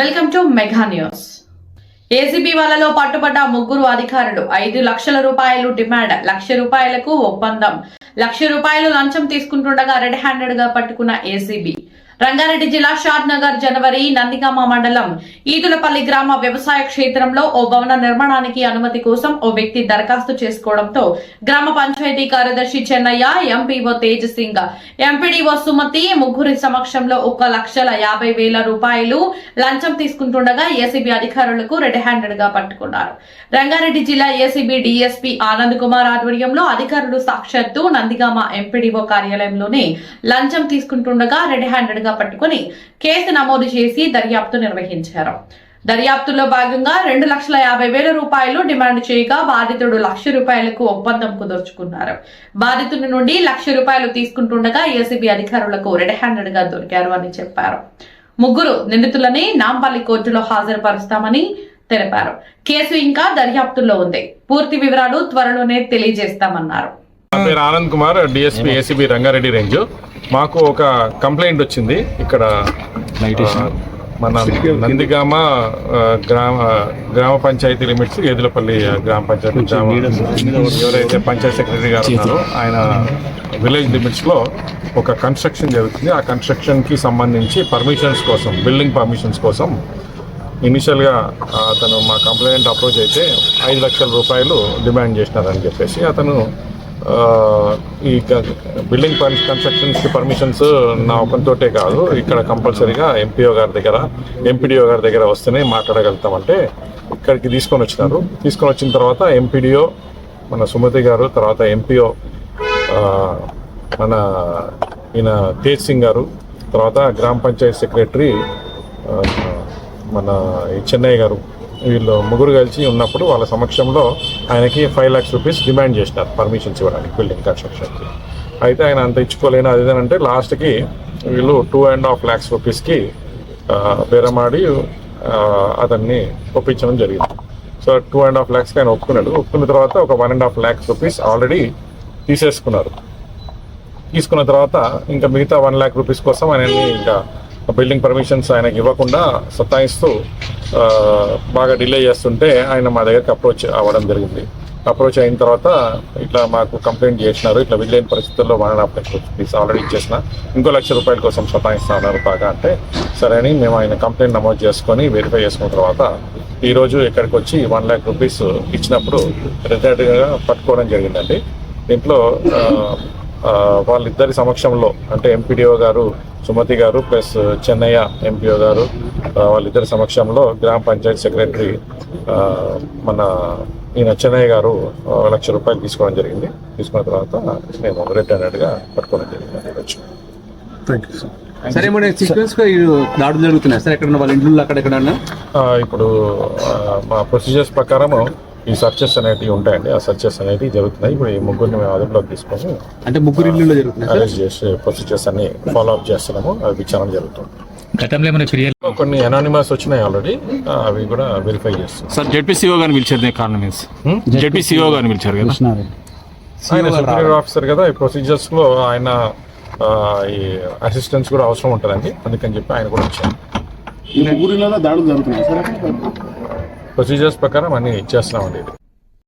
Welcome to mega news. ACB వాళ్ళలో పట్టుబడ్డ ముగ్గురు అధికారులు ఐదు లక్షల రూపాయలు డిమాండ్ లక్ష రూపాయలకు ఒప్పందం. లక్ష రూపాయలు లంచం తీసుకుంటుండగా రెడ్ హ్యాండెడ్గా పట్టుకున్న ఏసీబీ. రంగారెడ్డి జిల్లా షాద్ నగర్ జనవరి నందిగామ మండలం ఈదులపల్లి గ్రామ వ్యవసాయ క్షేత్రంలో ఓ భవన నిర్మాణానికి అనుమతి కోసం ఓ వ్యక్తి దరఖాస్తు చేసుకోవడంతో గ్రామ పంచాయతీ కార్యదర్శి చెన్నయ్య ఎంపీఓ తేజ్ సింగ్ ఎంపీడీఓ సుమతి ముగ్గురి సమక్షంలో ఒక లక్షల యాభై వేల రూపాయలు లంచం తీసుకుంటుండగా ఏసీబీ అధికారులకు రెడ్ హ్యాండెడ్గా పట్టుకున్నారు. రంగారెడ్డి జిల్లా ఏసీబీ డీఎస్పీ ఆనంద్ కుమార్ ఆధ్వర్యంలో అధికారులు సాక్షాత్తు నందిగామ ఎంపీడీఓ కార్యాలయంలోనే లంచం తీసుకుంటుండగా రెడ్ హ్యాండెడ్గా పట్టుకుని కేసు నమోదు చేసి దర్యాప్తు నిర్వహించారు. దర్యాప్తులో భాగంగా రెండు లక్షల యాభై వేల రూపాయలు డిమాండ్ చేయగా బాధితుడు లక్ష రూపాయలకు ఒప్పందం కుదుర్చుకున్నారు. బాధితుడి నుండి లక్ష రూపాయలు తీసుకుంటుండగా ఏసీబీ అధికారులకు రెడ్ హ్యాండెడ్గా దొరికారు అని చెప్పారు. ముగ్గురు నిందితులని నాంపల్లి కోర్టులో హాజరుపరుస్తామని తెలిపారు. కేసు ఇంకా దర్యాప్తులో ఉంది. పూర్తి వివరాలు త్వరలోనే తెలియజేస్తామన్నారు. Anand Kumar DSP ACB Rangareddy range. మాకు ఒక కంప్లైంట్ వచ్చింది. ఇక్కడ మన నందిగామ గ్రామ గ్రామ పంచాయతీ లిమిట్స్ ఏదులపల్లి గ్రామ పంచాయతీ గ్రామ ఎవరైతే పంచాయతీ సెక్రటరీ గారు ఉన్నారో ఆయన విలేజ్ లిమిట్స్లో ఒక కన్స్ట్రక్షన్ జరుగుతుంది. ఆ కన్స్ట్రక్షన్కి సంబంధించి పర్మిషన్స్ కోసం బిల్డింగ్ పర్మిషన్స్ కోసం ఇనిషియల్గా అతను మా కంప్లైంట్ అప్రోచ్ అయితే ఐదు లక్షల రూపాయలు డిమాండ్ చేసినారని చెప్పేసి అతను ఈ క- బిల్డింగ్ పర్ కన్స్ట్రక్షన్స్కి పర్మిషన్స్ నా ఒకంతోటే కాదు. ఇక్కడ కంపల్సరీగా ఎంపీఓ గారి దగ్గర ఎంపీడీఓ గారి దగ్గర వస్తేనే మాట్లాడగలుగుతామంటే ఇక్కడికి తీసుకొని వచ్చినారు. తీసుకొని వచ్చిన తర్వాత ఎంపీడీఓ మన సుమతి గారు తర్వాత ఎంపీఓ మన ఈయన తేజ్ సింగ్ గారు తర్వాత గ్రామ పంచాయతీ సెక్రటరీ మన ఈ చెన్నై గారు వీళ్ళు ముగ్గురు కలిసి ఉన్నప్పుడు వాళ్ళ సమక్షంలో ఆయనకి ఫైవ్ ల్యాక్స్ రూపీస్ డిమాండ్ చేసినారు పర్మిషన్స్ ఇవ్వడానికి బిల్డింగ్ కన్స్ట్రక్షన్కి అయితే ఆయన అంత ఇచ్చుకోలేను అది అంటే లాస్ట్కి వీళ్ళు టూ అండ్ హాఫ్ ల్యాక్స్ రూపీస్కి బేరమాడి అతన్ని ఒప్పించడం జరిగింది. సో టూ అండ్ హాఫ్ ల్యాక్స్కి ఆయన ఒప్పుకున్నాడు. ఒప్పుకున్న తర్వాత ఒక one and half lakhs rupees already తీసేసుకున్నారు. తీసుకున్న తర్వాత ఇంకా మిగతా వన్ ల్యాక్ రూపీస్ కోసం ఆయనని ఇంకా బిల్డింగ్ పర్మిషన్స్ ఆయనకి ఇవ్వకుండా సతాయిస్తూ బాగా డిలే చేస్తుంటే ఆయన మా దగ్గరికి అప్రోచ్ అవ్వడం జరిగింది. అప్రోచ్ అయిన తర్వాత ఇట్లా మాకు కంప్లైంట్ చేసినారు. ఇట్లా వీళ్ళైన పరిస్థితుల్లో వన్ అండ్ ఆల్రెడీ ఇచ్చేసిన. ఇంకో లక్ష రూపాయల కోసం సతాయిస్తున్నారు బాగా అంటే సరే అని మేము ఆయన కంప్లైంట్ నమోదు చేసుకొని వెరిఫై చేసుకున్న తర్వాత ఈరోజు ఇక్కడికి వచ్చి వన్ ల్యాక్ రూపీస్ ఇచ్చినప్పుడు రిజల్ట్గా పట్టుకోవడం జరిగిందండి. దీంట్లో వాళ్ళిద్దరి సమక్షంలో అంటే ఎంపీడీఓ గారు సుమతి గారు ప్లస్ చెన్నయ్య ఎంపీఓ గారు వాళ్ళిద్దరి సమక్షంలో గ్రామ పంచాయతీ సెక్రటరీ మన ఈయన చెన్నయ్య గారు లక్ష రూపాయలు తీసుకోవడం జరిగింది. తీసుకున్న తర్వాత మేము రెడ్ అన్నట్టుగా పట్టుకోవడం జరిగింది. సరే మన సీక్వెన్స్గా ఈ దాడులు జరుగుతున్నాయి. సార్ ఎక్కడ వాళ్ళ ఇంట్లో అక్కడెక్కడ ఆ, ఇప్పుడు మా ప్రొసీజర్స్ ప్రకారం ఈ సర్చెస్ అనేటివి ఉంటాయండి. ఆ సర్చెస్ అనేటివి జరుగుతున్నాయి. ఇప్పుడు ఈ ముగ్గురిని మేము అదుపులోకి తీసుకొని అంటే ముగ్గురు జరుగుతున్నాయి సార్? అరెస్ట్ చేసి ప్రొసీజర్స్ అన్ని ఫాలో అప్ చేస్తున్నాము. అవి విచారణ జరుగుతుంది. గతంలో ఏమైనా ఫిర్యాదు కొన్ని అనానిమస్ వచ్చినాయి ఆల్రెడీ అవి కూడా వెరిఫై చేస్తాం సార్ జడ్పీసీఓ గారిని పిలిచారు కారణం ఏంటి జడ్పీసీఓ గారిని పిలిచారు కదా? ఆయన సుపీరియర్ ఆఫీసర్ కదా. ఈ ప్రొసీజర్స్లో ఆయన ఆ, ఈ అసిస్టెన్స్ కూడా అవసరం ఉంటుందండి. అందుకని చెప్పి ఆయన కూడా వచ్చారు. ఈ ముగ్గురిలో దాడులు జరుగుతున్నాయి సార్? ప్రొసీజర్స్ ప్రకారం అన్ని చేస్తున్నామండి ఇది